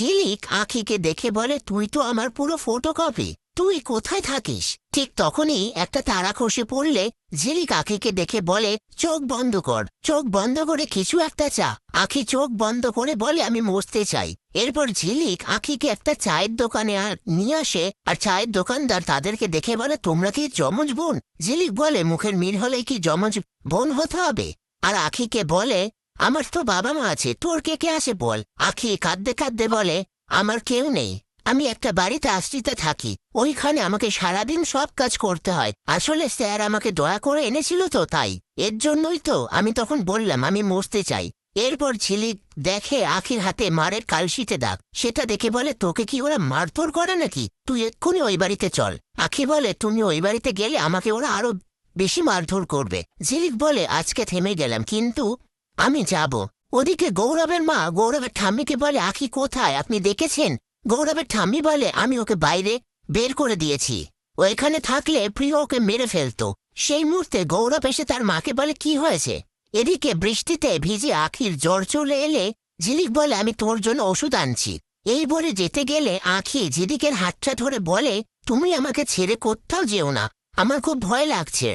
ঝিলিক আখিকে দেখে বলে, তুই তো আমার পুরো ফটোকপি তুই কোথায় থাকিস? ঠিক তখনই একটা তারা খসে পড়লে ঝিলিক আখিকে দেখে বলে, চোখ বন্ধ কর। চোখ বন্ধ করে কিছু একটা চা। আখি চোখ বন্ধ করে বলে, আমি মরতে চাই। এরপর ঝিলিক আখিকে একটা চায়ের দোকানে নিয়ে আসে আর চায়ের দোকানদার তাদেরকে দেখে বলে, তোমরা কি জমজ বোন? ঝিলিক বলে, মুখের মিল হলে কি জমজ বোন হতে হবে? আর আখিকে বলে আমার তো বাবা মা আছে, তোর কে কে আছে বল। আখি কাঁদতে কাঁদতে বলে, আমার কেউ নেই। আমি একটা বাড়িতে আশ্রিতে থাকি। ওইখানে আমাকে সারাদিন সব কাজ করতে হয়। আসলে স্যার আমাকে দয়া করে এনেছিল তো তাই। এর জন্যই তো আমি তখন বললাম, আমি মরতে চাই। এরপর ঝিলিক দেখে আখির হাতে মারের কালশিতে দাগ। সেটা দেখে বলে, তোকে কি ওরা মারধর করে নাকি? তুই এক্ষুনি ওই বাড়িতে চল। আখি বলে, তুমি ওই বাড়িতে গেলে আমাকে ওরা আরও বেশি মারধর করবে। ঝিলিক বলে, আজকে থেমে গেলাম। কিন্তু আমি যাব। ওদিকে গৌরবের মা, গৌরবের ঠাম্মিকে বলে, আখি কোথায়? আপনি দেখেছেন? গৌরবের ঠাম্মি বলে, আমি ওকে বাইরে বের করে দিয়েছি। ও এখানে থাকলে প্রিয় ওকে মেরে ফেলতো। সেই মুহূর্তে গৌরব এসে তার মাকে বলে, কি হয়েছে? এদিকে বৃষ্টিতে ভিজে আখির জ্বর চলে এলে ঝিলিক বলে, আমি তোর জন্য ওষুধ আনছি। এই বলে যেতে গেলে আখি ঝিলিকের হাতটা ধরে বলে, তুমি আমাকে ছেড়ে কোথাও যেও না। আমার খুব ভয় লাগছে।